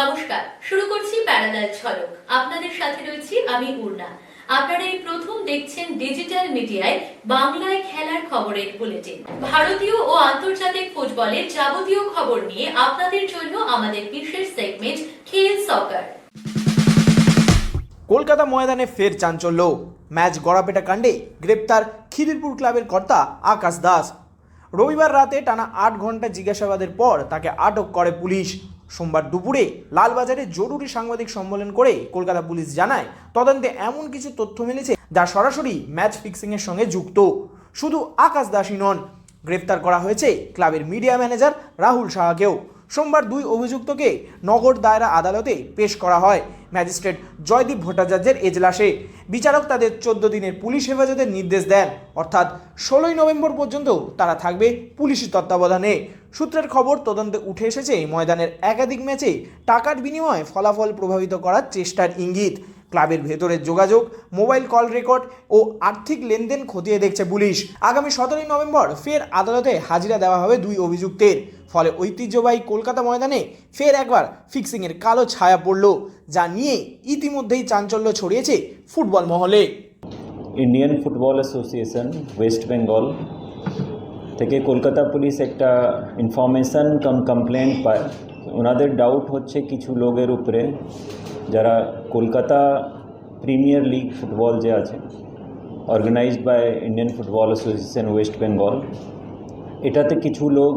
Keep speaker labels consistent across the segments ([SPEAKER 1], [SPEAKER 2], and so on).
[SPEAKER 1] নমস্কার, শুরু করছি প্যারালাল ঝলক আপনাদের সাথে রয়েছি আমি পূর্ণা আপনারা এই প্রথম দেখছেন ডিজিটাল মিডিয়ায় বাংলায় খেলার খবরের বুলেটিন। ভারতীয় ও আন্তর্জাতিক ফুটবলের যাবতীয় খবর নিয়ে আপনাদের জন্য আমাদের বিশেষ সেগমেন্ট খেল সকার
[SPEAKER 2] কলকাতা ময়দানে ফের চাঞ্চল্য। ম্যাচ গড়াপেটা কাণ্ডে গ্রেপ্তার খিদিরপুর ক্লাবের কর্তা আকাশ দাস। রবিবার রাতে টানা আট ঘণ্টা জিজ্ঞাসাবাদের পর তাকে আটক করে পুলিশ। সোমবার দুপুরে লালবাজারে জরুরি সাংবাদিক সম্মেলন করে কলকাতা পুলিশ জানায়, তদন্তে এমন কিছু তথ্য মিলেছে যা সরাসরি ম্যাচ ফিক্সিংয়ের সঙ্গে যুক্ত। শুধু আকাশ দাসী নন গ্রেপ্তার করা হয়েছে ক্লাবের মিডিয়া ম্যানেজার রাহুল সাহাকেও। সোমবার দুই অভিযুক্তকে নগর দায়রা আদালতে পেশ করা হয়। ম্যাজিস্ট্রেট জয়দীপ ভট্টাচার্যের এজলাসে। বিচারক তাদের চোদ্দ দিনের পুলিশ হেফাজতের নির্দেশ দেন। অর্থাৎ ষোলোই নভেম্বর পর্যন্ত তারা থাকবে পুলিশি তত্ত্বাবধানে। সূত্রের খবর, তদন্তে উঠে এসেছে, ময়দানের একাধিক ম্যাচে টাকার বিনিময়ে ফলাফল প্রভাবিত করার চেষ্টার ইঙ্গিত। ক্লাবের ভেতরের যোগাযোগ, মোবাইল কল রেকর্ড ও আর্থিক লেনদেন খতিয়ে দেখছে পুলিশ। আগামী সতেরোই নভেম্বর ফের আদালতে হাজিরা দেওয়া হবে দুই অভিযুক্তের। ফলে ঐতিহ্যবাহী কলকাতা ময়দানে ফের একবার ফিক্সিংয়ের কালো ছায়া পড়ল, যা নিয়ে ইতিমধ্যেই চাঞ্চল্য ছড়িয়েছে ফুটবল মহলে।
[SPEAKER 3] Indian football association, west Bengal থেকে কলকাতা পুলিশ একটা ইনফরমেশন, কম কমপ্লেন পায়। ওনাদের ডাউট হচ্ছে কিছু লোকের উপরে। যারা কলকাতা প্রিমিয়ার লিগ ফুটবল যে আছে organized by Indian football association west Bengal এটাতে কিছু লোক,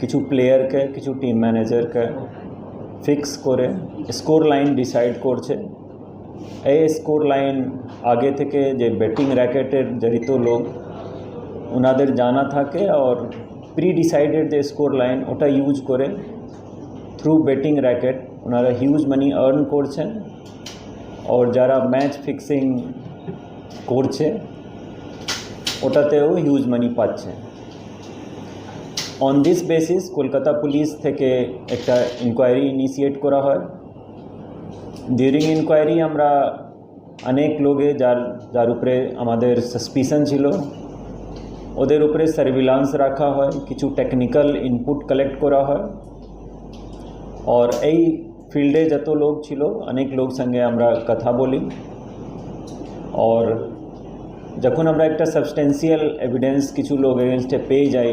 [SPEAKER 3] কিছু প্লেয়ারকে কিছু টিম ম্যানেজারকে ফিক্স করে স্কোর লাইন ডিসাইড করছে। এই স্কোর লাইন আগে থেকে যে বেটিং র্যাকেটের জড়িত লোক ওনাদের জানা থাকে আর প্রি ডিসাইডেড যে স্কোর লাইন ওটা ইউজ করে থ্রু বেটিং র্যাকেট ওনারা হিউজ মানি আর্ন করছেন। আর যারা ম্যাচ ফিক্সিং করছে, ওটাতেও হিউজ মানি পাচ্ছে। On this basis Kolkata police থেকে একটা ইনকোয়ারি ইনিশিয়েট করা হয়। ডিউরিং ইনকোয়ারি আমরা অনেক লোকে যার যার উপরে আমাদের সাসপিশন ছিল, ওদের উপরে সার্ভিলান্স রাখা হয়, কিছু টেকনিক্যাল ইনপুট কালেক্ট করা হয়। আর এই ফিল্ডে যত লোক ছিল, অনেক লোক সঙ্গে আমরা কথা বলি। আর যখন আমরা একটা সাবস্টেন্সিয়াল এভিডেন্স কিছু লোক এগেনস্টে পেয়ে যাই,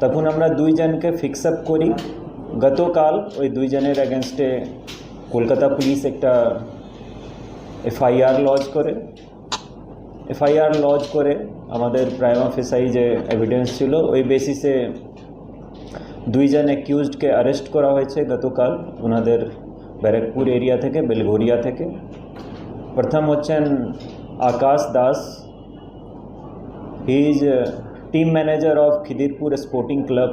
[SPEAKER 3] তখন আমরা দুইজনকে ফিক্স আপ করি। গতকাল ওই দুইজনের এগেনস্টে কলকাতা পুলিশ একটা এফআইআর লজ করে। এফআইআর লজ করে আমাদের প্রাইম অফিসাই যে এভিডেন্স ছিল, ওই বেসিসে দুইজন অ্যাকিউজডকে অ্যারেস্ট করা হয়েছে গতকাল। ওনাদের ব্যারাকপুর এরিয়া থেকে, বেলঘরিয়া থেকে। প্রথম হচ্ছেন Akash Das. He is team manager of Khidirpur sporting club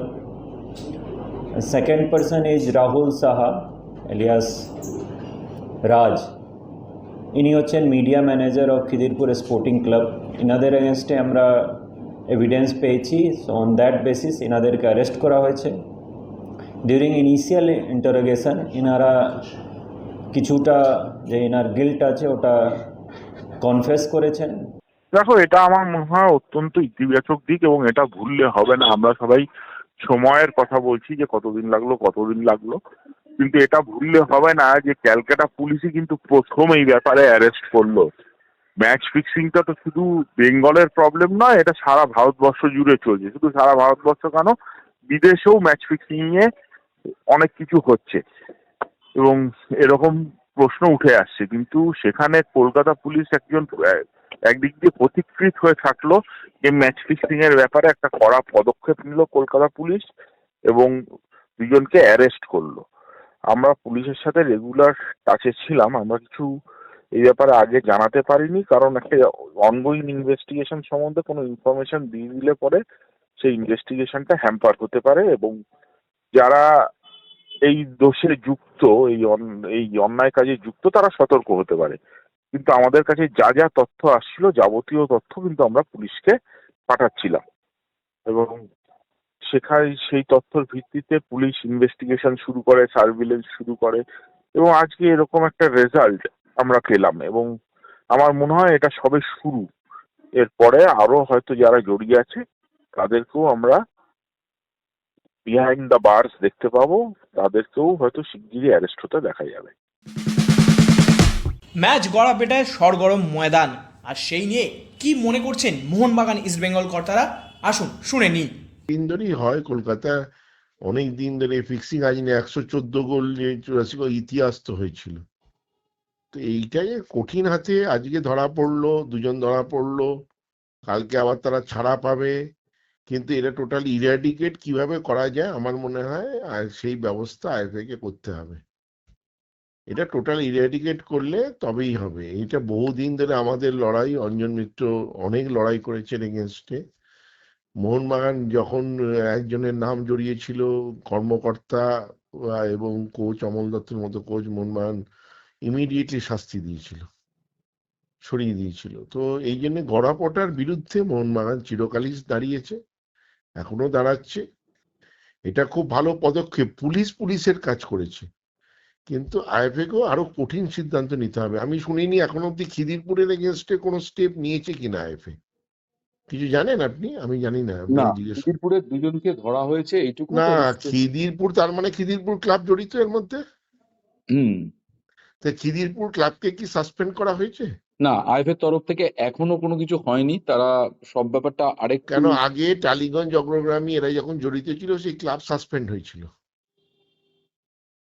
[SPEAKER 3] second person is Rahul Saha alias Raj ইনি হচ্ছেন media manager of Khidirpur sporting club ইনাদের এগেনস্টে আমরা এভিডেন্স পেয়েছি। সো অন দ্যাট বেসিস ইনাদেরকে অ্যারেস্ট করা হয়েছে। ডিউরিং ইনিশিয়াল ইন্টারোগেশন ইনারা কিছুটা যে ইনার গিল্ট আছে, ওটা কনফেস করেছেন।
[SPEAKER 4] দেখো, এটা আমার মনে হয় অত্যন্ত ইতিবাচক দিক এবং এটা ভুললে হবে না। আমরা সবাই সময়ের কথা বলছি যে কতদিন লাগল কতদিন লাগল। কিন্তু এটা ভুললে হবে না যে ক্যালকাটা পুলিশই কিন্তু প্রথম এই ব্যাপারে অ্যারেস্ট করল। ম্যাচ ফিক্সিংটা তো শুধু বেঙ্গলের প্রবলেম নয়, এটা সারা ভারতবর্ষ জুড়ে চলছে। শুধু সারা ভারতবর্ষ কেন? বিদেশেও ম্যাচ ফিক্সিং নিয়ে অনেক কিছু হচ্ছে। এবং এরকম প্রশ্ন উঠে আসছে। কিন্তু সেখানে কলকাতা পুলিশ একজন, একদিক দিয়ে প্রতিকৃত হয়ে থাকল যে ম্যাচ ফিক্সিং এর ব্যাপারে একটা কড়া পদক্ষেপ নিল কলকাতা পুলিশ এবং দুজনকে অ্যারেস্ট করল। আমরা পুলিশের সাথে রেগুলার টাচে ছিলাম। আমরা কিছু এই ব্যাপারে আগে জানাতে পারিনি, কারণ একটা অনগোয়িং ইনভেস্টিগেশন সম্বন্ধে কোনো ইনফরমেশন দিয়ে দিলে পরে সেই ইনভেস্টিগেশনটা হ্যাম্পার হতে পারে এবং যারা এই দোষে যুক্ত, এই এই অন্যায় কাজে যুক্ত, তারা সতর্ক হতে পারে। কিন্তু আমাদের কাছে যা যা তথ্য আসছিল, যাবতীয় তথ্য কিন্তু আমরা পুলিশকে পাঠাচ্ছিলাম। এবং সেখানে সেই তথ্যের ভিত্তিতে পুলিশ ইনভেস্টিগেশন শুরু করে সার্ভিলেন্স শুরু করে, এবং আজকে এরকম একটা রেজাল্ট আমরা পেলাম এবং আমার মনে হয় এটা সবে শুরু। এরপরে আরও হয়তো যারা জড়িয়ে আছে তাদেরকেও আমরা বিহাইন্ড দ্য বার্স দেখতে পাবো। তাদেরকেও হয়তো শিগগিরই অ্যারেস্ট হতে দেখা যাবে।
[SPEAKER 2] ম্যাচ গড়াপেটায় সরগরম ময়দান। আর সেই নিয়ে কি মনে করছেন মোহনবাগান ইস্টবেঙ্গল কর্তারা? আসুন শুনে নিই।
[SPEAKER 5] দিন ধরেই হয় কলকাতা। অনেক দিন ধরে ফিক্সিং আজ নিয়ে একশো চোদ্দ গোল নিয়ে চুরাশি গোল ইতিহাস তো হয়েছিল। তো এইটাই কঠিন হাতে আজকে ধরা পড়ল, দুজন ধরা পড়ল, কালকে আবার তারা ছাড়া পাবে, কিন্তু এটা টোটাল ইরাডিকেট কীভাবে করা যায় আমার মনে হয়, আর সেই ব্যবস্থা আইএফএ কে করতে হবে। এটা টোটাল ইরাডিকেট করলে তবেই হবে। এটা বহুদিন ধরে আমাদের লড়াই, অঞ্জন মিত্র অনেক লড়াই করেছেন এগেনস্টে মোহনবাগান যখন একজনের নাম জড়িয়েছিল, কর্মকর্তা এবং কোচ অমল দত্তের মতো কোচ মোহনবাগান ইমিডিয়েটলি শাস্তি দিয়েছিল সরিয়ে দিয়েছিল। তো এই জন্য গড়াপটার বিরুদ্ধে মোহনবাগান চিরকালই দাঁড়িয়েছে এখনও দাঁড়াচ্ছে। এটা খুব ভালো পদক্ষেপ পুলিশ পুলিশের কাজ করেছে। কিন্তু আইএফএকেও আরও কঠিন সিদ্ধান্ত নিতে হবে। আমি শুনিনি এখন অব্দি খিদিরপুরের এগেনস্টে কোনো স্টেপ নিয়েছে কিনা আইএফএ। কিছু জানেন আপনি? আমি জানি না।
[SPEAKER 6] খিদিরপুরের দুজনকে ধরা হয়েছে এইটুকু
[SPEAKER 5] না খিদিরপুর তার মানে খিদিরপুর ক্লাব জড়িত এর মধ্যে?
[SPEAKER 6] হুম।
[SPEAKER 5] খিদিরপুর ক্লাবকে কি সাসপেন্ড করা হয়েছে?
[SPEAKER 6] না আইএফের তরফ থেকে এখনও কোনো কিছু হয়নি। তারা সব ব্যাপারটা আরেকটু
[SPEAKER 5] কেন? আগে টালিগঞ্জ অগ্রগ্রামী এরা যখন জড়িত ছিল সেই ক্লাব সাসপেন্ড হয়েছিল।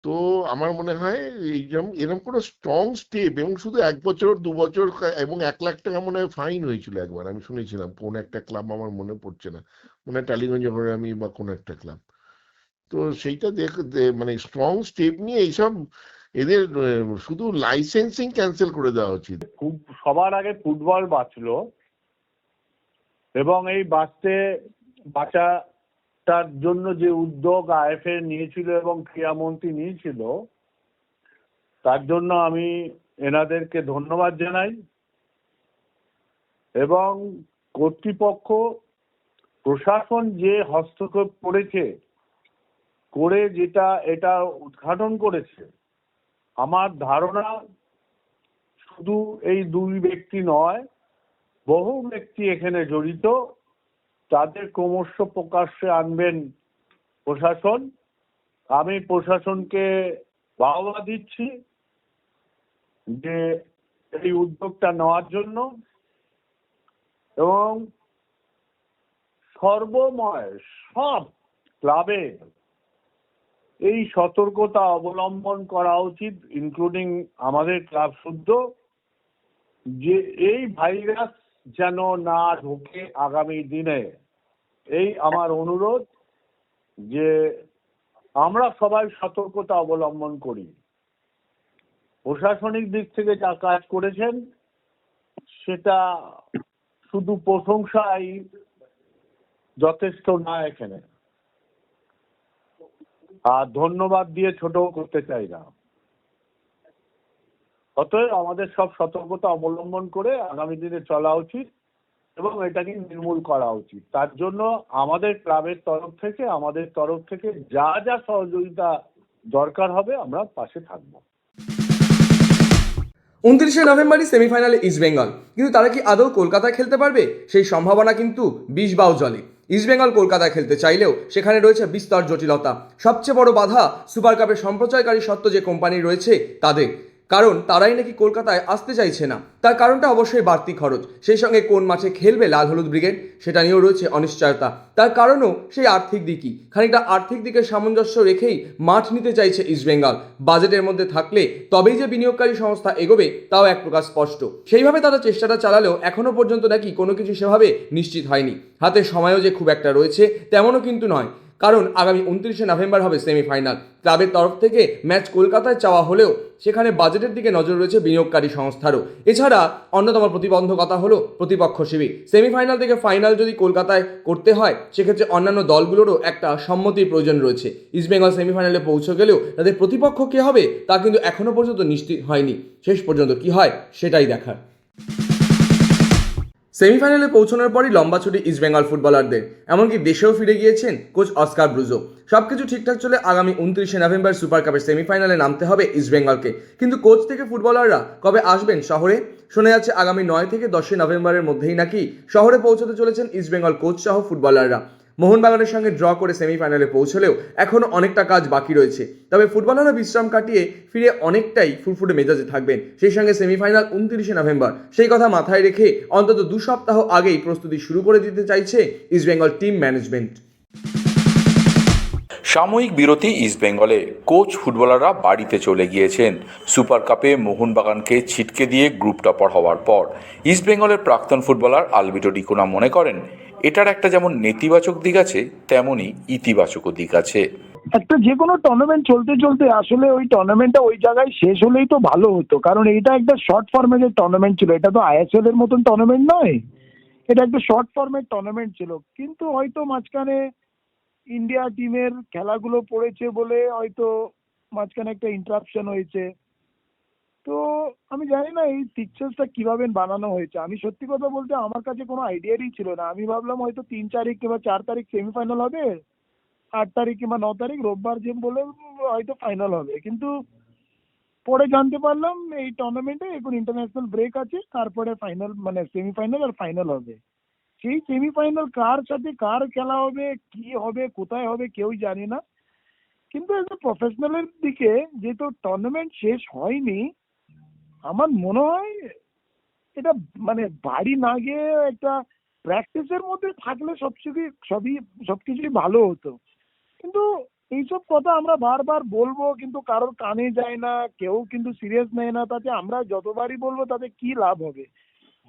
[SPEAKER 5] তো আমার মনে হয় এইরকম এরকম কোনো স্ট্রং স্টেপ এবং শুধু এক বছর দু বছর এবং এক লাখ টাকা মনে হয় ফাইন হয়েছিল একবার। আমি শুনেছিলাম কোন একটা ক্লাব আমার মনে পড়ছে না। মনে হয় টালিগঞ্জ অগ্রগ্রামী বা কোন একটা ক্লাব। তো সেইটা দেখ মানে স্ট্রং স্টেপ নিয়ে এইসব এদের শুধু লাইসেন্সিং ক্যান্সেল করে দেওয়া উচিত।
[SPEAKER 7] সবার আগে ফুটবল বাঁচলো এবং এই বাঁচতে, বাঁচাটার জন্য যে উদ্যোগ আইএফএ নিয়েছিল এবং ক্রীড়ামন্ত্রী নিয়েছিল, তার জন্য আমি এনাদেরকে ধন্যবাদ জানাই এবং কর্তৃপক্ষ, প্রশাসন যে হস্তক্ষেপ করেছে, করে যেটা, এটা উদ্ঘাটন করেছে আমার ধারণা শুধু এই দুই ব্যক্তি নয়, বহু ব্যক্তি এখানে জড়িত, তাদের ক্রমশ প্রকাশ্যে আনবেন প্রশাসন। আমি প্রশাসনকে বাহবা দিচ্ছি যে এই উদ্যোগটা নেওয়ার জন্য এবং সর্বময় সব ক্লাবে এই সতর্কতা অবলম্বন করা উচিত ইনক্লুডিং আমাদের ক্লাব শুদ্ধ, যে এই ভাইরাস যেন না ঢোকে আগামী দিনে। এই আমার অনুরোধ যে আমরা সবাই সতর্কতা অবলম্বন করি। প্রশাসনিক দিক থেকে যা কাজ করেছেন, সেটা শুধু প্রশংসাই যথেষ্ট না এখানে। আর ধন্যবাদ দিয়ে ছোট করতে চাই না। অতএব আমাদের সব সতর্কতা অবলম্বন করে আগামী দিনে চলা উচিত এবং এটাকে নির্মূল করা উচিত। তার জন্য আমাদের ক্লাবের তরফ থেকে, আমাদের তরফ থেকে যা যা সহযোগিতা দরকার হবে আমরা পাশে থাকব।
[SPEAKER 8] উনত্রিশে নভেম্বরই সেমিফাইনালে ইস্টবেঙ্গল কিন্তু তারা কি আদৌ কলকাতায় খেলতে পারবে? সেই সম্ভাবনা কিন্তু বিষ বাউ জলে ইস্টবেঙ্গল কলকাতায় খেলতে চাইলেও সেখানে রয়েছে বিস্তর জটিলতা। সবচেয়ে বড় বাধা সুপার কাপের সম্প্রচারকারী সত্ত্ব যে কোম্পানি রয়েছে, তাদের। কারণ তারাই নাকি কলকাতায় আসতে চাইছে না। তার কারণটা অবশ্যই বাড়তি খরচ। সেই সঙ্গে কোন মাঠে খেলবে লাল হলুদ ব্রিগেড, সেটা নিয়েও রয়েছে অনিশ্চয়তা। তার কারণও সেই আর্থিক দিকই। খানিকটা আর্থিক দিকের সামঞ্জস্য রেখেই মাঠ নিতে চাইছে ইস্টবেঙ্গল বাজেটের মধ্যে থাকলে তবেই যে বিনিয়োগকারী সংস্থা এগোবে, তাও এক প্রকার স্পষ্ট। সেইভাবে তারা চেষ্টাটা চালালেও এখনও পর্যন্ত নাকি কোনো কিছু সেভাবে নিশ্চিত হয়নি। হাতে সময়ও যে খুব একটা রয়েছে, তেমনও কিন্তু নয়। কারণ আগামী উনত্রিশে নভেম্বর হবে সেমিফাইনাল। ক্লাবের তরফ থেকে ম্যাচ কলকাতায় চাওয়া হলেও সেখানে বাজেটের দিকে নজর রয়েছে বিনিয়োগকারী সংস্থারও। এছাড়া অন্যতম প্রতিবন্ধকতা হলো প্রতিপক্ষ শিবির। সেমিফাইনাল থেকে ফাইনাল যদি কলকাতায় করতে হয়, সেক্ষেত্রে অন্যান্য দলগুলোরও একটা সম্মতির প্রয়োজন রয়েছে। ইস্টবেঙ্গল সেমিফাইনালে পৌঁছে গেলেও তাদের প্রতিপক্ষ কে হবে, তা কিন্তু এখনও পর্যন্ত নিশ্চিত হয়নি। শেষ পর্যন্ত কি হয়, সেটাই দেখার। সেমিফাইনালে পৌঁছানোর পরই লম্বা ছুটি ইস্টবেঙ্গল ফুটবলারদের এমনকি দেশেও ফিরে গিয়েছেন কোচ অস্কার ব্রুজো। সব কিছু ঠিকঠাক চলে আগামী উনত্রিশে নভেম্বর সুপার কাপের সেমিফাইনালে নামতে হবে ইস্টবেঙ্গলকে কিন্তু কোচ থেকে ফুটবলাররা কবে আসবেন শহরে? শোনা যাচ্ছে আগামী নয় থেকে দশই নভেম্বরের মধ্যেই নাকি শহরে পৌঁছাতে চলেছেন ইস্টবেঙ্গল কোচ সহ ফুটবলাররা মোহনবাগানের সঙ্গে ড্র করে সেমিফাইনালে পৌঁছলেও এখনও অনেকটা কাজ বাকি রয়েছে। তবে ফুটবলাররা বিশ্রাম কাটিয়ে ফিরে অনেকটাই ফুরফুরে মেজাজে থাকবেন। সেই সঙ্গে সেমিফাইনাল উনত্রিশে নভেম্বর। সেই কথা মাথায় রেখে অন্তত দু সপ্তাহ আগেই প্রস্তুতি শুরু করে দিতে চাইছে ইস্টবেঙ্গল টিম ম্যানেজমেন্ট।
[SPEAKER 9] সাময়িক বিরতি ইস্টবেঙ্গলে কোচ ফুটবলাররা বাড়িতে চলে গিয়েছেন। সুপার কাপে মোহনবাগানকে ছিটকে দিয়ে গ্রুপ টপার হওয়ার পর। ইস্টবেঙ্গলের প্রাক্তন ফুটবলার আলবিটো ডিকোনা মনে করেন এটার একটা যেমন নেতিবাচক দিক আছে, তেমনই ইতিবাচকও দিক আছে।
[SPEAKER 10] একটা যে কোনো টুর্নামেন্ট চলতে চলতে আসলে ওই টুর্নামেন্টটা ওই জায়গায় শেষ হলেই তো ভালো হতো। কারণ এটা একটা শর্ট ফর্মেটের টুর্নামেন্ট ছিল, এটা তো আইএসএল এর মতন টুর্নামেন্ট নয়। এটা একটা শর্ট ফর্মেট টুর্নামেন্ট ছিল। কিন্তু হয়তো মাঝখানে ইন্ডিয়া টিমের খেলাগুলো পড়েছে বলে হয়তো মাঝখানে একটা ইন্টারাপশন হয়েছে। তো আমি জানি না এই পিকচার্সটা কীভাবে বানানো হয়েছে। আমি সত্যি কথা বলতে আমার কাছে কোনো আইডিয়ারই ছিল না। আমি ভাবলাম হয়তো তিন তারিখ কিংবা চার তারিখ সেমিফাইনাল হবে, আট তারিখ কিংবা ন তারিখ, রোববার যে বলে হয়তো ফাইনাল হবে। কিন্তু পরে জানতে পারলাম এই টুর্নামেন্টে এখন ইন্টারন্যাশনাল ব্রেক আছে, তারপরে ফাইনাল মানে সেমিফাইনাল আর ফাইনাল হবে। সেই সেমিফাইনাল কার সাথে কার খেলা হবে, কি হবে, কোথায় হবে কেউই জানি না। কিন্তু এজ প্রফেশনালের দিকে যেহেতু টুর্নামেন্ট শেষ হয়নি আমার মনে হয় এটা মানে বাড়ি না গিয়ে একটা প্র্যাকটিসের মধ্যে থাকলে সবকিছু সবই সবকিছুই ভালো হতো। কিন্তু এইসব কথা আমরা বারবার বলব, কিন্তু কারোর কানে যায় না, কেউ কিন্তু সিরিয়াস নেয় না, তাতে আমরা যতবারই বলব তাতে কি লাভ হবে?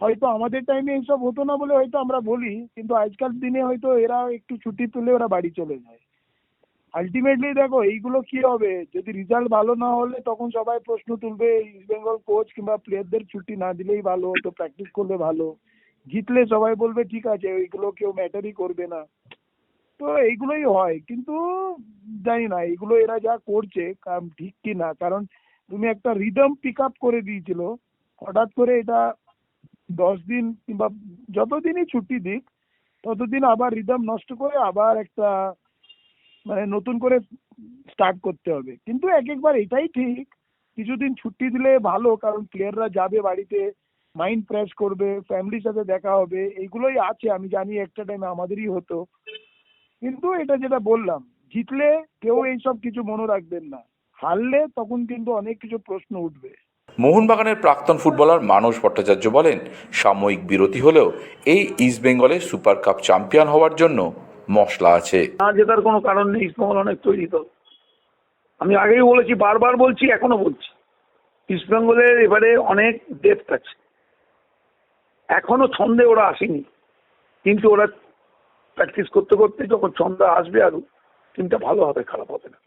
[SPEAKER 10] হয়তো আমাদের টাইমে এইসব হতো না বলে হয়তো আমরা বলি, কিন্তু আজকাল দিনে হয়তো এরা একটু ছুটি তুলে ওরা বাড়ি চলে যায়। আলটিমেটলি দেখো, এইগুলো কি হবে? যদি রেজাল্ট ভালো না হলে তখন সবাই প্রশ্ন তুলবে ইস্ট বেঙ্গল কোচ কিংবা প্লেয়ারদের ছুটি না দিলেই ভালো, তো প্র্যাকটিস করলে ভালো। জিতলে সবাই বলবে, ঠিক আছে, এইগুলো কেউ ম্যাটারই করবে না। তো এইগুলোই হয়। কিন্তু জানি না, এইগুলো এরা যা করছে ঠিক কি না? কারণ তুমি একটা রিদম পিক আপ করে দিয়েছিল, হঠাৎ করে এটা দশ দিন কিংবা যতদিনই ছুটি দিক, ততদিন আবার রিদম নষ্ট করে আবার একটা মানে নতুন করে স্টার্ট করতে হবে। কিন্তু এক একবার এটাই ঠিক, কিছুদিন ছুটি দিলে ভালো, কারণ প্লেয়াররা যাবে বাড়িতে মাইন্ড ফ্রেশ করবে ফ্যামিলির সাথে দেখা হবে, এইগুলোই আছে, আমি জানি একটা টাইমে আমাদেরই হতো। কিন্তু এটা যেটা বললাম, জিতলে কেউ এইসব কিছু মনে রাখবেন না। হারলে তখন কিন্তু অনেক কিছু প্রশ্ন উঠবে।
[SPEAKER 9] মোহনবাগানের প্রাক্তন ফুটবলার মানস ভট্টাচার্য বলেন, সাময়িক বিরতি হলেও এই ইস্টবেঙ্গলে সুপার কাপ চ্যাম্পিয়ন হওয়ার জন্য মশলা আছে।
[SPEAKER 10] না জেতার কোনো কারণ নেই ইস্টবেঙ্গল অনেক তৈরি তো। আমি আগেই বলেছি বারবার বলছি এখনও বলছি। ইস্টবেঙ্গলের এবারে অনেক ডেপথ আছে। এখনও ছন্দে ওরা আসেনি। কিন্তু ওরা প্র্যাকটিস করতে করতে যখন ছন্দ আসবে আরও টিমটা ভালো হবে খারাপ হবে না।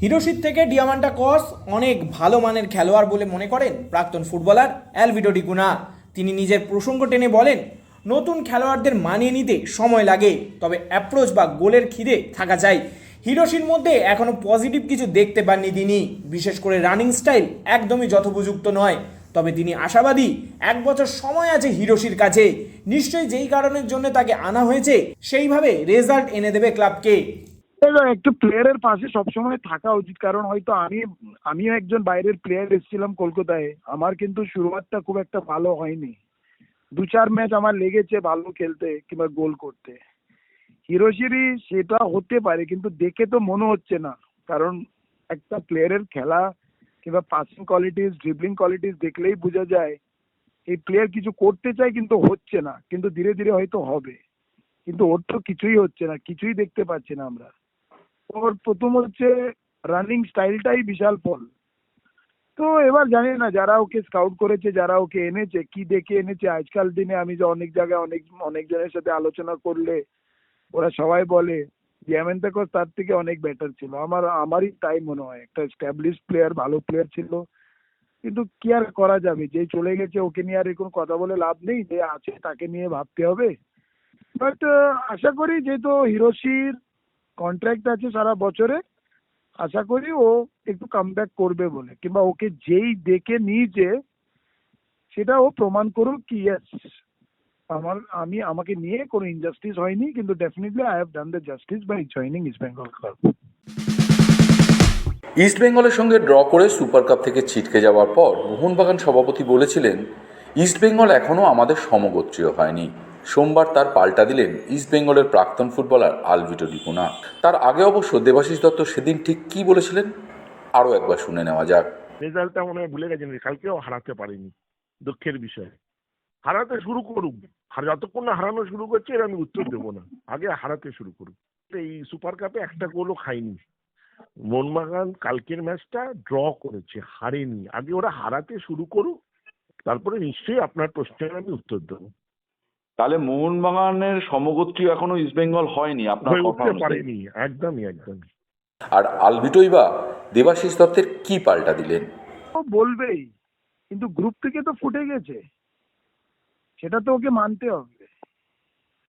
[SPEAKER 2] হিরোশির থেকে ডিয়ামান্টা কস অনেক ভালো মানের খেলোয়াড় বলে মনে করেন প্রাক্তন ফুটবলার অ্যালভিডো ডিকুনা তিনি নিজের প্রসঙ্গ টেনে বলেন নতুন খেলোয়াড়দের মানিয়ে নিতে সময় লাগে, তবে অ্যাপ্রোচ বা গোলের খিদে থাকা যায়। হিরোশির মধ্যে এখনও পজিটিভ কিছু দেখতে পাননি তিনি। বিশেষ করে রানিং স্টাইল একদমই যথোপযুক্ত নয়। তবে তিনি আশাবাদী, এক বছর সময় আছে হিরোশির কাছে। নিশ্চয়ই যেই কারণের জন্য তাকে আনা হয়েছে, সেইভাবে রেজাল্ট এনে দেবে ক্লাবকে
[SPEAKER 10] একটু প্লেয়ারের পাশে সবসময় থাকা উচিত। কারণ হয়তো আমি, আমিও একজন বাইরের প্লেয়ার এসেছিলাম কলকাতায়। আমার কিন্তু শুরুয়াতটা খুব একটা ভালো হয়নি। দু চার ম্যাচ আমার লেগেছে ভালো খেলতে কিংবা গোল করতে। হিরোশিরি সেটা হতে পারে, কিন্তু দেখে তো মনে হচ্ছে না। কারণ একটা প্লেয়ারের খেলা কিংবা পাসিং কোয়ালিটিস ড্রিবলিং কোয়ালিটিস দেখলেই বোঝা যায়, এই প্লেয়ার কিছু করতে চায় কিন্তু হচ্ছে না, কিন্তু ধীরে ধীরে হয়তো হবে। কিন্তু ওর তো কিছুই হচ্ছে না, কিছুই দেখতে পাচ্ছি না আমরা। ওর প্রথম হচ্ছে রানিং স্টাইলটাই বিশাল ফল। তো এবার জানি না, যারা ওকে স্কাউট করেছে, যারা ওকে এনেছে, কি দেখে এনেছে? আজকাল দিনে আমি যে অনেক জায়গায় অনেক অনেকজনের সাথে আলোচনা করলে, ওরা সবাই বলে জ্যামেন্তা কোচ তার থেকে অনেক বেটার ছিল। আমার, আমারই তাই মনে হয়। একটা স্ট্যাবলিশ প্লেয়ার ভালো প্লেয়ার ছিল। কিন্তু কি আর করা যাবে? যে চলে গেছে, ওকে নিয়ে আর এখন কথা বলে লাভ নেই। যে আছে, তাকে নিয়ে ভাবতে হবে। বাট আশা করি যেহেতু হিরোশির কন্ট্রাক্ট আছে সারা বছরে আশা করি ও একটু কামব্যাক করবে বলে, কিংবা ওকে যেই দেখে নিয়েছে সেটা ও প্রমাণ করুক কি আমার, আমি, আমাকে নিয়ে কোনো ইনজাস্টিস হয়নি, কিন্তু definitely I have done the justice by joining east Bengal club
[SPEAKER 9] ইস্টবেঙ্গলের সঙ্গে ড্র করে সুপার কাপ থেকে ছিটকে যাওয়ার পর মোহনবাগান সভাপতি বলেছিলেন ইস্টবেঙ্গল এখনও আমাদের সমগোত্রীয় হয়নি। সোমবার তার পাল্টা দিলেন ইস্টবেঙ্গলের প্রাক্তন ফুটবলার আলভিটো ডিকোনা তার আগে অবশ্য দেবাশিস দত্ত সেদিন ঠিক কী বলেছিলেন? আরও একবার শুনে নেওয়া যাক।
[SPEAKER 5] রেজাল্টটা মনে হয় ভুলে গেছেন, কালকেও হারাতে পারিনি, দুঃখের বিষয়। হারাতে শুরু করুক, আর যতক্ষণ না হারানো শুরু করছে, এর আমি উত্তর দেবো না। আগে হারাতে শুরু করুক। এই সুপার কাপে একটা গোলও খাইনি মোহনবাগান কালকের ম্যাচটা ড্র করেছে, হারেনি। আগে ওরা হারাতে শুরু করুক, তারপরে নিশ্চয়ই আপনার প্রশ্নের আমি উত্তর দেবো।
[SPEAKER 6] তাহলে মোহনবাগানের সমগোত্রী এখনও ইস্টবেঙ্গল হয়নি আপনার কথা অনুযায়ী।
[SPEAKER 5] পারেনি একদমই একদমই।
[SPEAKER 9] আর আলভিটোই বা দেবাশিস দত্তের কী পাল্টা দিলেন?
[SPEAKER 10] ও বলবেই কিন্তু গ্রুপ থেকে তো ফুটে গেছে। সেটা তো ওকে মানতে হবে।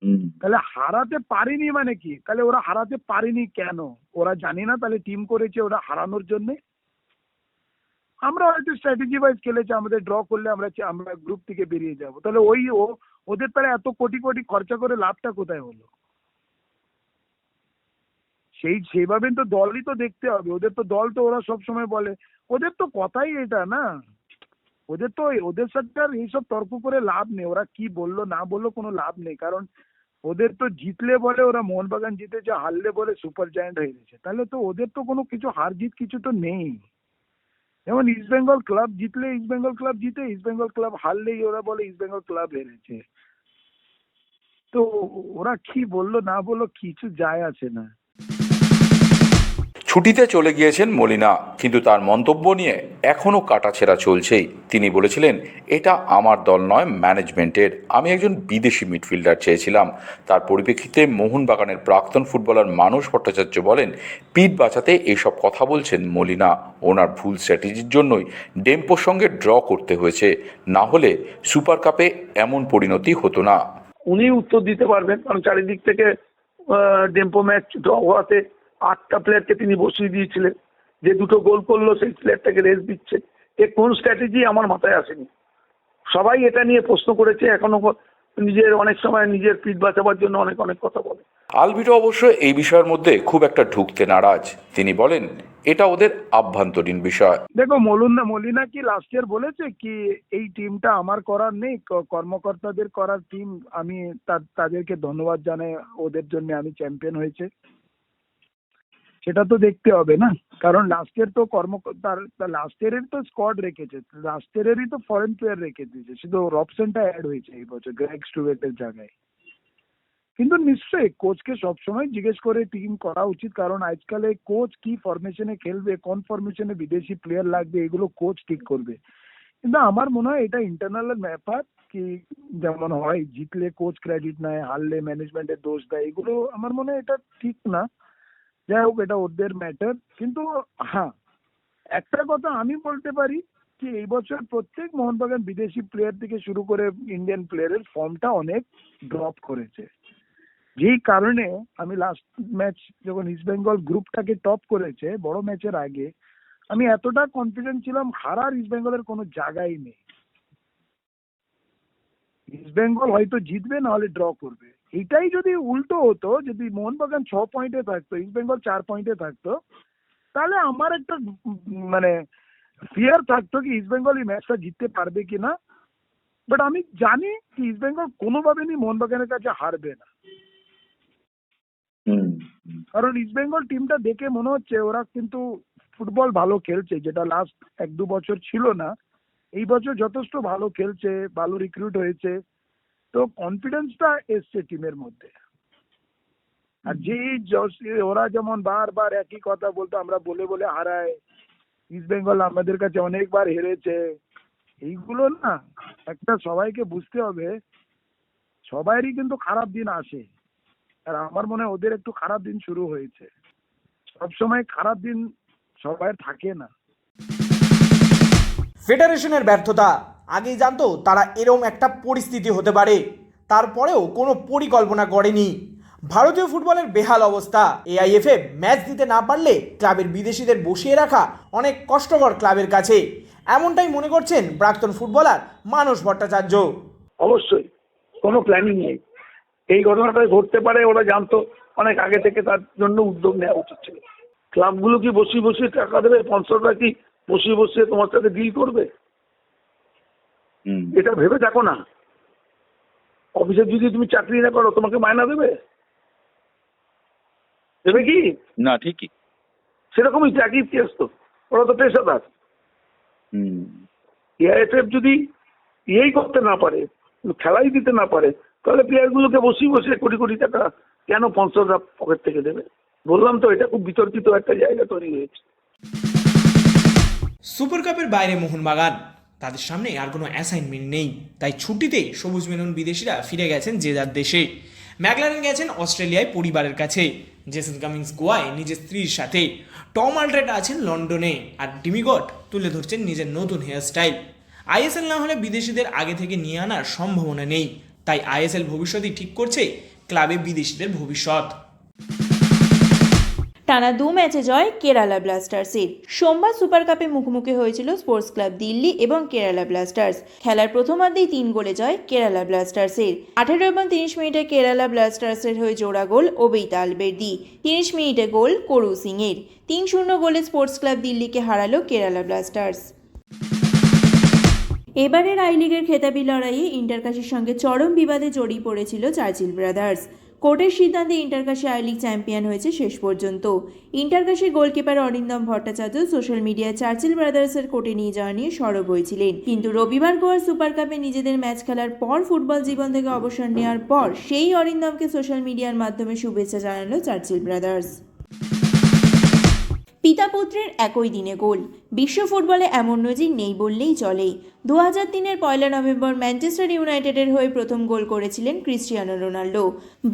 [SPEAKER 6] হুম।
[SPEAKER 10] তাহলে হারাতে পারিনি মানে কি? তাহলে ওরা হারাতে পারেনি কেন? ওরা জানি না তাহলে টিম করেছে ওরা হারানোর জন্য? আমরা হয়তো স্ট্র্যাটেজি ওয়াইজ খেলেছে আমাদের ড্র করলে আমরা আমরা গ্রুপ থেকে বেরিয়ে যাব। তাহলে ওই ও ওদের তাহলে এত কোটি কোটি খরচা করে লাভটা কোথায় হলো? সেই সেইভাবে তো দলই তো দেখতে হবে। ওদের তো দল তো ওরা সব সময় বলে। ওদের তো কথাই এটা না। ওদের তো ওদের সাথে আর এইসব তর্ক করে লাভ নেই। ওরা কি বলল, না বলল কোনো লাভ নেই। কারণ ওদের তো জিতলে বলে, ওরা মোহনবাগান জিতেছে, হারলে বলে সুপার জায়ান্ট হয়ে গেছে। তাহলে তো ওদের তো কোনো কিছু, হার জিত কিছু তো নেই। যেমন ইস্ট বেঙ্গল ক্লাব জিতলে ইস্ট বেঙ্গল ক্লাব জিতে, ইস্ট বেঙ্গল ক্লাব হারলেই ওরা বলে ইস্ট বেঙ্গল ক্লাব হেরেছে। তো ওরা কি বলল, না বলল, কিছু যায় আসে না।
[SPEAKER 9] ছুটিতে চলে গিয়েছেন মলিনা, কিন্তু তার মন্তব্য নিয়ে এখনও কাটাছেড়া চলছেই। তিনি বলেছিলেন, এটা আমার দল নয়, ম্যানেজমেন্টের। আমি একজন বিদেশি মিডফিল্ডার চেয়েছিলাম। তার পরিপ্রেক্ষিতে মোহনবাগানের প্রাক্তন ফুটবলার মানস ভট্টাচার্য বলেন, পিঠ বাঁচাতে এইসব কথা বলছেন মলিনা। ওনার ভুল স্ট্র্যাটেজির জন্যই ডেম্পোর সঙ্গে ড্র করতে হয়েছে। না হলে সুপার কাপে এমন পরিণতি হতো না।
[SPEAKER 10] উনি উত্তর দিতে পারবেন, কারণ চারিদিক থেকে ডেম্পো ম্যাচ ড্র হওয়াতে আটটা প্লেয়ারকে তিনি বসিয়ে দিয়েছিলেন। যে দুটো গোল করল, সেই প্লেয়ারটাকে রেস্ট দিচ্ছে। এ কোন স্ট্র্যাটেজি আমার মাথায় আসেনি। সবাই এটা নিয়ে প্রশ্ন করেছে, এখনও নিজের অনেক সময় নিজের পিঠ বাঁচাবার জন্য অনেক অনেক কথা বলে।
[SPEAKER 9] আলভিটো অবশ্য এই বিষয়ের মধ্যে খুব একটা ঢুকতে নারাজ। তিনি বলেন এটা ওদের আভ্যন্তরীণ বিষয়।
[SPEAKER 10] দেখো মলুন্দা মলিনা কি লাস্ট ইয়ার বলেছে কি এই টিমটা আমার করার নেই কর্মকর্তাদের করার টিম আমি তাদেরকে ধন্যবাদ জানাই ওদের জন্য আমি চ্যাম্পিয়ন হয়েছে। সেটা তো দেখতে হবে না। কারণ লাস্ট ইয়ার তো কর্মকর্তার লাস্ট ইয়ারের তো স্কোয়াড রেখেছে। লাস্ট ইয়ারেরই তো ফরেন প্লেয়ার রেখে দিয়েছে। শুধু রবসনটা অ্যাড হয়েছে এই বছর গ্রেগ স্টুয়েটের জায়গায়। কিন্তু নিশ্চয়ই কোচকে সবসময় জিজ্ঞেস করে টিম করা উচিত, কারণ আজকালে কোচ কি ফরমেশনে খেলবে, কোন ফরমেশনে বিদেশি প্লেয়ার লাগবে, এগুলো কোচ ঠিক করবে। কিন্তু আমার মনে হয় এটা ইন্টারনাল ব্যাপার, কি যেমন হয়, জিতলে কোচ ক্রেডিট নেয়, হারলে ম্যানেজমেন্টের দোষ দেয়, এগুলো আমার মনে হয় এটা ঠিক না। যাই হোক, এটা ওদের ম্যাটার কিন্তু হ্যাঁ একটা কথা আমি বলতে পারি কি, এই বছর প্রত্যেক মোহনবাগান বিদেশি প্লেয়ার থেকে শুরু করে ইন্ডিয়ান প্লেয়ারের ফর্মটা অনেক ড্রপ করেছে। যেই কারণে আমি লাস্ট ম্যাচ যখন ইস্ট বেঙ্গল গ্রুপটাকে টপ করেছে, বড় ম্যাচের আগে, আমি এতটা কনফিডেন্ট ছিলাম, হারার ইস্ট বেঙ্গলের কোনো জায়গাই নেই। ইস্ট বেঙ্গল হয়তো জিতবে না হলে ড্র করবে। এটাই যদি উল্টো হতো যদি মোহনবাগান ছ পয়েন্টে থাকতো ইস্ট বেঙ্গল চার পয়েন্টে থাকতো তাহলে আমার একটা মানে ফিয়ার থাকতো কি ইস্ট বেঙ্গল এই ম্যাচটা জিততে পারবে কিনা বাট আমি জানি কি ইস্ট বেঙ্গল কোনোভাবে নি মোহনবাগানের কাছে হারবে না। কারণ ইস্ট বেঙ্গল টিমটা দেখে মনে হচ্ছে ওরা কিন্তু ফুটবল ভালো খেলছে যেটা লাস্ট এক দু বছর ছিল না। এই বছর যথেষ্ট ভালো খেলছে ভালো রিক্রুট হয়েছে। তো কনফিডেন্সটা এসছে টিমের মধ্যে। আর যে ওরা যেমন বারবার একই কথা বলতো আমরা বলে বলে হারাই ইস্ট বেঙ্গল আমাদের কাছে অনেকবার হেরেছে। এইগুলো না একটা সবাইকে বুঝতে হবে সবাইরই কিন্তু খারাপ দিন আসে। আর আমার মনে হয় ওদের একটু খারাপ দিন শুরু হয়েছে। সবসময় খারাপ দিন সবাই থাকে না।
[SPEAKER 2] ফেডারেশনের ব্যর্থতা। আগেই জানতো তারা এরম একটা পরিস্থিতি হতে পারে। তারপরেও কোনো পরিকল্পনা করেনি। ভারতীয় ফুটবলের বেহাল অবস্থা। এআইএফএ ম্যাচ দিতে না পারলে ক্লাবের বিদেশিদের বসিয়ে রাখা অনেক কষ্টকর ক্লাবের কাছে। এমনটাই মনে করছেন প্রাক্তন ফুটবলার মানস ভট্টাচার্য।
[SPEAKER 10] অবশ্যই, কোনো প্ল্যানিং নেই। এই ঘটনাটা ঘটতে পারে, ওরা জানতো। অনেক আগে থেকে তার জন্য উদ্যোগ নেওয়া উচিত ছিল। ক্লাবগুলো কি বসিয়ে বসিয়ে টাকা দেবে? স্পন্সররা কি বসিয়ে বসিয়ে তোমার সাথে ডিল করবে?
[SPEAKER 6] হুম।
[SPEAKER 10] এটা ভেবে দেখো না। অফিসে যদি তুমি চাকরি না করো তোমাকে মায়না দেবে? দেবে কি?
[SPEAKER 6] না ঠিকই।
[SPEAKER 10] সেরকমই একই কেস তো। ওরা তো পেশাদার। এআইএফএফ যদি ইয়েই করতে না পারে খেলাই দিতে না পারে তাহলে প্লেয়ারগুলোকে বসিয়ে বসে কোটি কোটি টাকা কেন স্পন্সররা পকেট থেকে দেবে? বললাম তো এটা খুব বিতর্কিত একটা জায়গা তৈরি হয়েছে।
[SPEAKER 2] সুপার কাপের বাইরে মোহনবাগান। তাদের সামনে আর কোনো অ্যাসাইনমেন্ট নেই। তাই ছুটিতে সবুজ মেনন বিদেশিরা ফিরে গেছেন যে যার দেশে। ম্যাকলারেন গেছেন অস্ট্রেলিয়ায় পরিবারের কাছে। জেসন কামিংস গোয়ায় নিজের স্ত্রীর সাথে। টম আলট্রেট আছেন লন্ডনে আর ডিমিগট তুলে ধরছেন নিজের নতুন হেয়ারস্টাইল আইএসএল না হলে বিদেশিদের আগে থেকে নিয়ে আনার সম্ভাবনা নেই। তাই আইএসএল ভবিষ্যতই ঠিক করছে ক্লাবে বিদেশিদের ভবিষ্যৎ।
[SPEAKER 11] টানা দু ম্যাচে জয় কেরালা ব্লাস্টার্সের। সোমবার সুপার কাপে মুখোমুখি হয়েছিল স্পোর্টস ক্লাব দিল্লি এবং কেরালা ব্লাস্টার্স। খেলার প্রথমার্ধেই তিন গোলে জয় কেরালা ব্লাস্টার্সের। আঠেরো এবং তিরিশ মিনিটে কেরালা ব্লাস্টার্সের হয়ে জোড়া গোল ওবেইতা আলবের্দি। তিরিশ মিনিটে গোল করু সিংয়ের। তিন শূন্য গোলে স্পোর্টস ক্লাব দিল্লিকে হারালো কেরালা ব্লাস্টার্স। এবারের আই লিগের খেতাবি লড়াইয়ে ইন্টারকাশির সঙ্গে চরম বিবাদে জড়িয়ে পড়েছিল চার্চিল ব্রাদার্স। কোর্টের সিদ্ধান্তে ইন্টারকাশি আই লিগ চ্যাম্পিয়ন হয়েছে শেষ পর্যন্ত। ইন্টারকাশির গোলকিপার অরিন্দম ভট্টাচার্য সোশ্যাল মিডিয়ায় চার্চিল ব্রাদার্সের কোর্টে নিয়ে যাওয়া নিয়ে সরব হয়েছিলেন। কিন্তু রবিবার গোয়ার সুপার কাপে নিজেদের ম্যাচ খেলার পর ফুটবল জীবন থেকে অবসর নেওয়ার পর সেই অরিন্দমকে সোশ্যাল মিডিয়ার মাধ্যমে শুভেচ্ছা জানালো চার্চিল ব্রাদার্স। পিতা পুত্রের একই দিনে গোল। বিশ্ব ফুটবলে এমন নজির নেই বললেই চলে। দু হাজার তিনের পয়লা নভেম্বর ম্যানচেস্টার ইউনাইটেডের হয়ে প্রথম গোল করেছিলেন ক্রিস্টিয়ানো রোনাল্ডো।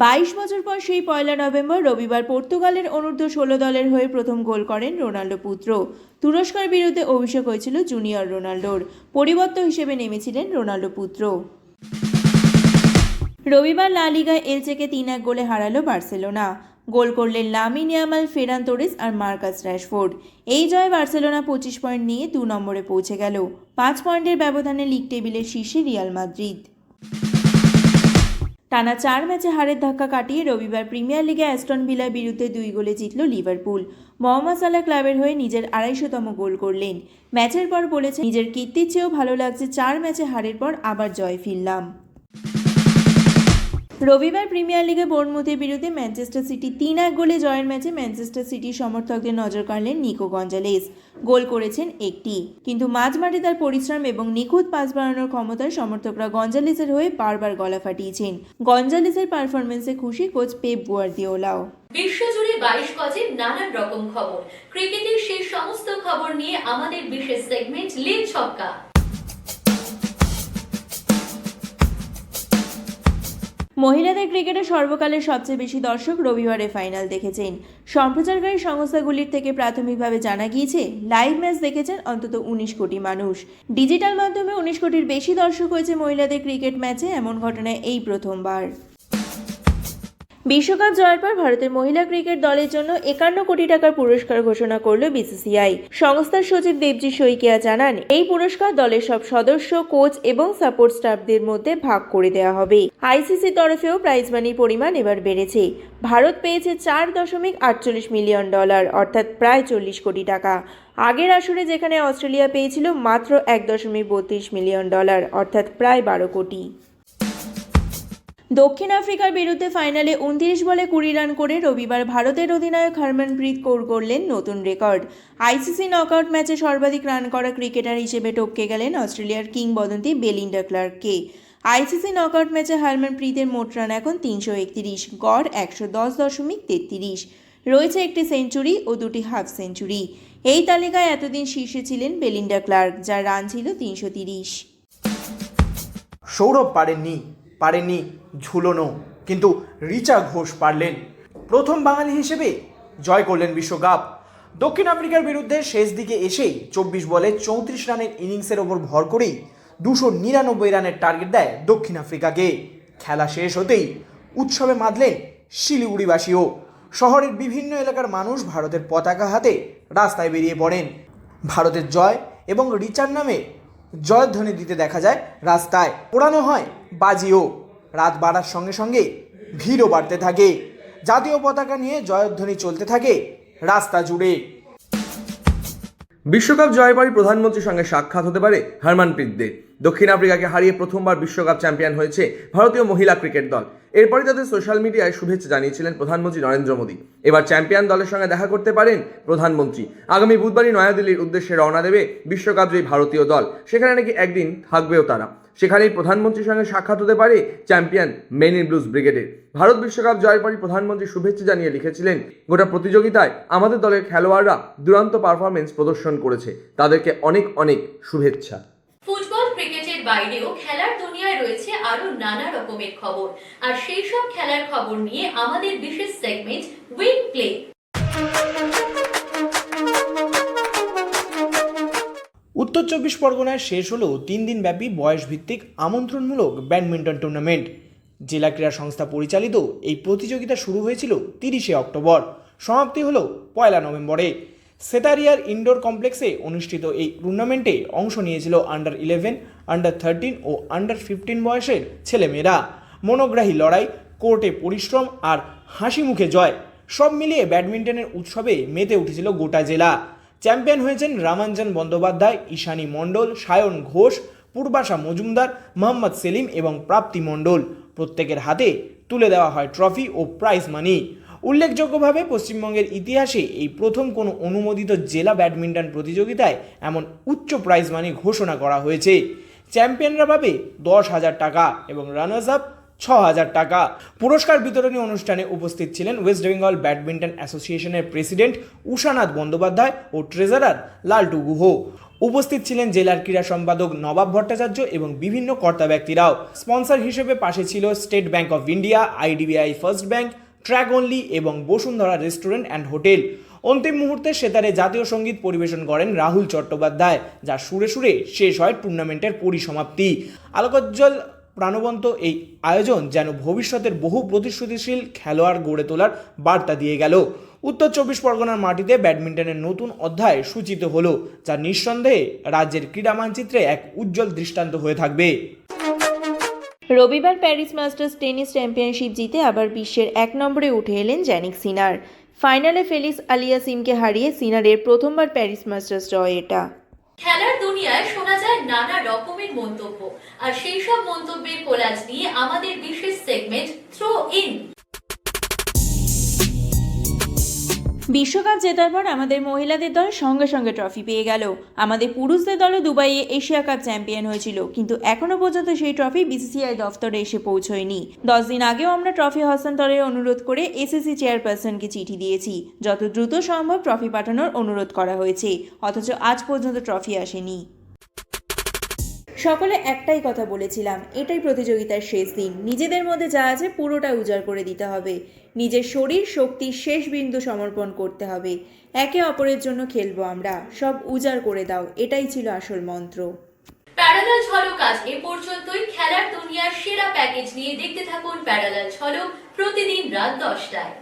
[SPEAKER 11] বাইশ বছর পর সেই পয়লা নভেম্বর রবিবার পর্তুগালের অনূর্ধ্ব ষোলো দলের হয়ে প্রথম গোল করেন রোনাল্ডো পুত্র। তুরস্কার বিরুদ্ধে অভিষেক হয়েছিল জুনিয়র রোনাল্ডোর। পরিবর্তন হিসেবে নেমেছিলেন রোনাল্ডো পুত্র। রবিবার লা লিগায় এলচেকে তিন এক গোলে হারালো বার্সেলোনা। গোল করলেন লামিন ইয়ামাল, ফেরান তোরিস আর মার্কাস র্যাশফোর্ড এই জয় বার্সেলোনা পঁচিশ পয়েন্ট নিয়ে দু নম্বরে পৌঁছে গেল। পাঁচ পয়েন্টের ব্যবধানে লিগ টেবিলের শীর্ষে রিয়াল মাদ্রিদ। টানা চার ম্যাচে হারের ধাক্কা কাটিয়ে রবিবার প্রিমিয়ার লিগে অ্যাস্টন ভিলার বিরুদ্ধে দুই গোলে জিতল লিভারপুল। মোহাম্মদ সালাহ ক্লাবের হয়ে নিজের আড়াইশোতম গোল করলেন। ম্যাচের পর বলেছে নিজের কীর্তির চেয়েও ভালো লাগছে চার ম্যাচে হারের পর আবার জয় ফিরলাম। রবিবার প্রিমিয়ার লিগে বোর্নমুথের বিরুদ্ধে ম্যানচেস্টার সিটি তিন এক গোলে জয়ের ম্যাচে ম্যানচেস্টার সিটির সমর্থকদের নজর কাড়লেন নিকো গঞ্জালেস। গোল করেছেন একটি। কিন্তু মাঝমাঠে তার পরিশ্রম এবং নিখুঁত পাস বাড়ানোর ক্ষমতার সমর্থকরা গঞ্জালেসের হয়ে বারবার গলা ফাটিয়েছেন। গঞ্জালেসের পারফরমেন্সে খুশি কোচ পেপ গুয়ার্দিওলাও।
[SPEAKER 1] বিশ্বজুড়ে বাইশ গজের নানান রকম খবর। ক্রিকেটের সেই সমস্ত খবর নিয়ে আমাদের বিশেষ সেগমেন্ট ছক্কা।
[SPEAKER 11] মহিলাদের ক্রিকেটে সর্বকালের সবচেয়ে বেশি দর্শক রবিবারে ফাইনাল দেখেছেন। সম্প্রচারকারী সংস্থাগুলির থেকে প্রাথমিকভাবে জানা গিয়েছে, লাইভ ম্যাচ দেখেছেন অন্তত উনিশ কোটি মানুষ। ডিজিটাল মাধ্যমে উনিশ কোটির বেশি দর্শক হয়েছে মহিলাদের ক্রিকেট ম্যাচে, এমন ঘটনা এই প্রথমবার। বিশ্বকাপ জয়ের পর ভারতের মহিলা ক্রিকেট দলের জন্য একান্ন কোটি টাকার পুরস্কার ঘোষণা করল বিসিসিআই। সংস্থার সচিব দেবজি শইকিয়া জানান, এই পুরস্কার দলের সব সদস্য, কোচ এবং সাপোর্ট স্টাফদের মধ্যে ভাগ করে দেওয়া হবে। আইসিসি তরফেও প্রাইজ মানির পরিমাণ এবার বেড়েছে। ভারত পেয়েছে চার দশমিক আটচল্লিশ মিলিয়ন ডলার, অর্থাৎ প্রায় চল্লিশ কোটি টাকা। আগের আসরে যেখানে অস্ট্রেলিয়া পেয়েছিল মাত্র এক দশমিক বত্রিশ মিলিয়ন ডলার, অর্থাৎ প্রায় বারো কোটি। দক্ষিণ আফ্রিকার বিরুদ্ধে ফাইনালে উনত্রিশ বলে কুড়ি রান করে রবিবার ভারতের অধিনায়ক হরমনপ্রীত কৌর করলেন নতুন রেকর্ড। আইসিসি নকআউট ম্যাচে সর্বাধিক রান করা ক্রিকেটার হিসেবে টপকে গেলেন অস্ট্রেলিয়ার কিংবদন্তি বেলিন্ডা ক্লার্ককে। আইসিসি নকআউট ম্যাচে হরমনপ্রীতের মোট রান এখন তিনশো একত্রিশ, গড় একশো দশ দশমিক তেত্রিশ। রয়েছে একটি সেঞ্চুরি ও দুটি হাফ সেঞ্চুরি। এই তালিকায় এতদিন শীর্ষে ছিলেন বেলিন্ডা ক্লার্ক, যার রান ছিল তিনশো তিরিশ।
[SPEAKER 2] সৌরভ পারেননি। পারেননি ঝুলনো। কিন্তু রিচা ঘোষ পারলেন। প্রথম বাঙালি হিসেবে জয় করলেন বিশ্বকাপ। দক্ষিণ আফ্রিকার বিরুদ্ধে শেষ দিকে এসেই চব্বিশ বলে চৌত্রিশ রানের ইনিংসের ওপর ভর করেই দুশো নিরানব্বই রানের টার্গেট দেয় দক্ষিণ আফ্রিকাকে। খেলা শেষ হতেই উৎসবে মাতলেন শিলিগুড়িবাসীও। শহরের বিভিন্ন এলাকার মানুষ ভারতের পতাকা হাতে রাস্তায় বেরিয়ে পড়েন। ভারতের জয় এবং রিচার নামে জয়ধ্বনি দিতে দেখা যায় রাস্তায়। পোড়ানো হয় বাজিও। রাত বাড়ার সঙ্গে সঙ্গে ভিড়ও বাড়তে থাকে। জাতীয় পতাকা নিয়ে জয়ধ্বনি চলতে থাকে রাস্তা জুড়ে।
[SPEAKER 8] বিশ্বকাপ জয়বারী প্রধানমন্ত্রীর সঙ্গে সাক্ষাৎ হতে পারে হারমানপ্রীতদের দক্ষিণ আফ্রিকাকে হারিয়ে প্রথমবার বিশ্বকাপ চ্যাম্পিয়ন হয়েছে ভারতীয় মহিলা ক্রিকেট দল। এরপরই তাদের সোশ্যাল মিডিয়ায় শুভেচ্ছা জানিয়েছিলেন প্রধানমন্ত্রী নরেন্দ্র মোদী। এবার চ্যাম্পিয়ন দলের সঙ্গে দেখা করতে পারেন প্রধানমন্ত্রী। আগামী বুধবারই নয়াদিল্লির উদ্দেশ্যে রওনা দেবে বিশ্বকাপ জয়ী ভারতীয় দল। সেখানে নাকি একদিন থাকবেও তারা। সেখানেই প্রধানমন্ত্রীর সঙ্গে সাক্ষাৎ হতে পারে চ্যাম্পিয়ন মেন ইন ব্লুজ ব্রিগেডের। ভারত বিশ্বকাপ জয়ের পরই প্রধানমন্ত্রী শুভেচ্ছা জানিয়ে লিখেছিলেন, গোটা প্রতিযোগিতায় আমাদের দলের খেলোয়াড়রা দুরন্ত পারফরমেন্স প্রদর্শন করেছে। তাদেরকে অনেক অনেক শুভেচ্ছা।
[SPEAKER 1] বাইরেও খেলার দুনিয়ায় রয়েছে আরও নানা রকমের খবর। আর সেই সব খেলার খবর নিয়ে আমাদের বিশেষ সেগমেন্ট উইন প্লে
[SPEAKER 2] উত্তর চব্বিশ পরগনায় শেষ হলো তিন দিন দিনব্যাপী বয়সভিত্তিক আমন্ত্রণমূলক ব্যাডমিন্টন টুর্নামেন্ট জেলা ক্রীড়া সংস্থা পরিচালিত এই প্রতিযোগিতা শুরু হয়েছিল তিরিশে অক্টোবর। সমাপ্তি হলো পয়লা নভেম্বরে। সেতারিয়ার ইনডোর কমপ্লেক্সে অনুষ্ঠিত এই টুর্নামেন্টে অংশ নিয়েছিল আন্ডার ইলেভেন আন্ডার থার্টিন ও আন্ডার ফিফটিন বয়সের ছেলেমেয়েরা। মনোগ্রাহী লড়াই, কোর্টে পরিশ্রম আর হাসি মুখে জয়, সব মিলিয়ে ব্যাডমিন্টনের উৎসবে মেতে উঠেছিল গোটা জেলা। চ্যাম্পিয়ন হয়েছেন রামাঞ্জন বন্দ্যোপাধ্যায়, ঈশানী মণ্ডল, সায়ন ঘোষ, পূর্বাশা মজুমদার, মোহাম্মদ সেলিম এবং প্রাপ্তি মণ্ডল। প্রত্যেকের হাতে তুলে দেওয়া হয় ট্রফি ও প্রাইজ মানি উল্লেখযোগ্যভাবে পশ্চিমবঙ্গের ইতিহাসে এই প্রথম কোনো অনুমোদিত জেলা ব্যাডমিন্টন প্রতিযোগিতায় এমন উচ্চ প্রাইজ মানি ঘোষণা করা হয়েছে। চ্যাম্পিয়নরা পাবে দশ হাজার টাকা এবং রানার্স আপ ছ হাজার টাকা। পুরস্কার বিতরণী অনুষ্ঠানে উপস্থিত ছিলেন ওয়েস্ট বেঙ্গল ব্যাডমিন্টন অ্যাসোসিয়েশনের প্রেসিডেন্ট উষানাথ বন্দ্যোপাধ্যায় ও ট্রেজারার লালটু গুহ। উপস্থিত ছিলেন জেলার ক্রীড়া সম্পাদক নবাব ভট্টাচার্য এবং বিভিন্ন কর্তা ব্যক্তিরাও। স্পন্সর হিসেবে পাশে ছিল State Bank of India IDBI first bank track only এবং বসুন্ধরা রেস্টুরেন্ট অ্যান্ড হোটেল অন্তিম মুহূর্তে সেতারে জাতীয় সংগীত পরিবেশন করেন রাহুল চট্টোপাধ্যায়, যা সুরে সুরে শেষ হয় টুর্নামেন্টের পরিসমাপ্তি। আলোকজ্জ্বল প্রাণবন্ত এই আয়োজন যেন ভবিষ্যতের বহু প্রতিশ্রুতিশীল খেলোয়াড় গড়ে তোলার বার্তা দিয়ে গেল। উত্তর চব্বিশ পরগনার মাটিতে ব্যাডমিন্টনের নতুন অধ্যায় সূচিত হলো, যা নিঃসন্দেহে রাজ্যের ক্রীড়া মানচিত্রে এক উজ্জ্বল দৃষ্টান্ত হয়ে থাকবে।
[SPEAKER 11] রবিবার প্যারিস মাস্টার্স টেনিস চ্যাম্পিয়নশিপ জিতে আবার বিশ্বের এক নম্বরে উঠে এলেন জ্যানিক সিনার। ফাইনালে ফেলিস আলিয়া সিমকে হারিয়ে সিনারের প্রথমবার প্যারিস মাস্টার্স জয় এটা।
[SPEAKER 1] খেলার দুনিয়ায় শোনা যায় নানা রকমের মন্তব্য, আর সেই সব মন্তব্যের কোলাজ নিয়ে আমাদের বিশেষ সেগমেন্ট থ্রো ইন
[SPEAKER 11] বিশ্বকাপ জেতার পর আমাদের মহিলাদের দল সঙ্গে সঙ্গে ট্রফি পেয়ে গেল। আমাদের পুরুষদের দলও দুবাইয়ে এশিয়া কাপ চ্যাম্পিয়ন হয়েছিল, কিন্তু এখনও পর্যন্ত সেই ট্রফি বিসিসিআই দফতরে এসে পৌঁছয়নি। দশ দিন আগেও আমরা ট্রফি হস্তান্তরের অনুরোধ করে এসএসসি চেয়ারপারসনকে চিঠি দিয়েছি। যত দ্রুত সম্ভব ট্রফি পাঠানোর অনুরোধ করা হয়েছে, অথচ আজ পর্যন্ত ট্রফি আসেনি। সকলে একটাই কথা বলেছিলাম, এটাই প্রতিযোগিতার শেষ দিন। নিজেদের মধ্যে যা আছে পুরোটা উজাড় করে দিতে হবে। নিজের শরীর শক্তি শেষ বিন্দু সমর্পণ করতে হবে। একে অপরের জন্য খেলব আমরা। সব উজাড় করে দাও। এটাই ছিল আসল মন্ত্র।
[SPEAKER 1] প্যারালাল ঝলক আজ এ পর্যন্তই। খেলার দুনিয়ার সেরা প্যাকেজ নিয়ে দেখতে থাকুন প্যারালাল ঝলক প্রতিদিন রাত দশটায়।